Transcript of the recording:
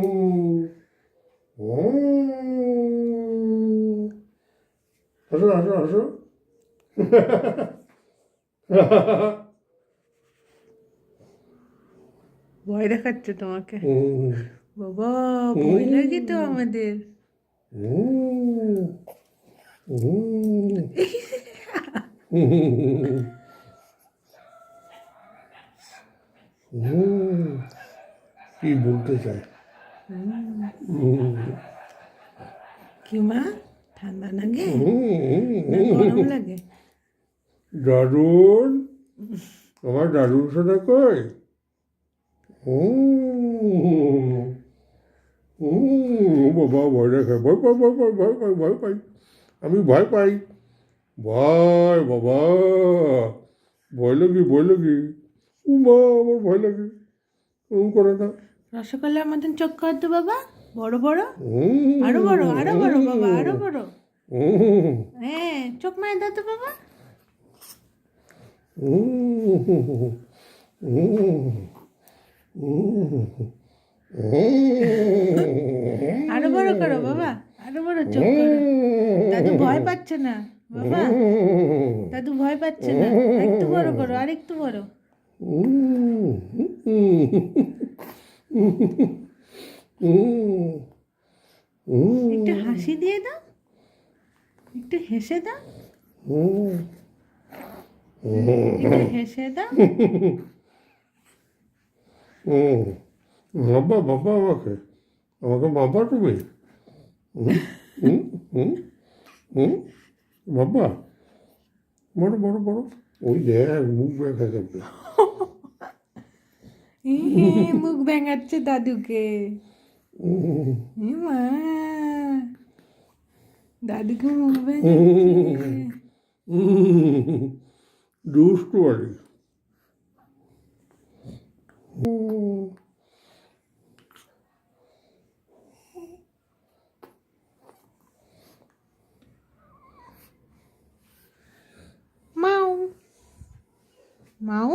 오. 하서 하서 하서. ভয় দেখাচ্ছে তোমাকে 음. বাবা ভয় লাগে তো আমাদের 음. 음. 음. কি বলতে চাই 음. কি মা? ঠান্ডা লাগে? গরম লাগে। দারুণ। আমার দারুণ শোনা কই? বাবা ভয় দেখে ভয় পাই ভয় পাই ভয় পাই ভয় পাই। আমি ভয় পাই। ভয় বাবা। ভয় লাগি ভয় লাগি। উমা আমার ভয় লাগে। ওরকম করে না। রসগোল্লার মতন চোখ কর তো বাবা। বড় বড়। আরও বড় আরও বড় বাবা আরও বড়। হ্যাঁ চোখ মায়ের দাও তো বাবা। আরও বড় করো বাবা আরও বড় চোখ করো। দাদু ভয় পাচ্ছে না বাবা। দাদু ভয় পাচ্ছে না। একটু বড় করো আর একটু বড় একটু হাসি দিয়ে দাও। একটু হেসে দাও। হেসে দাও। বাবা বাবা আমাকে। আমাকে বাবা তুমি? বাবা, বড় বড় বড়। ওই দেখ, মুখ দেখা যাবে মুখ ব্যাঙাচ্ছে দাদুকে ই মা দাদুকে মুখ ব্যাঙাচ্ছে দুষ্টু আরে মাউ মাউ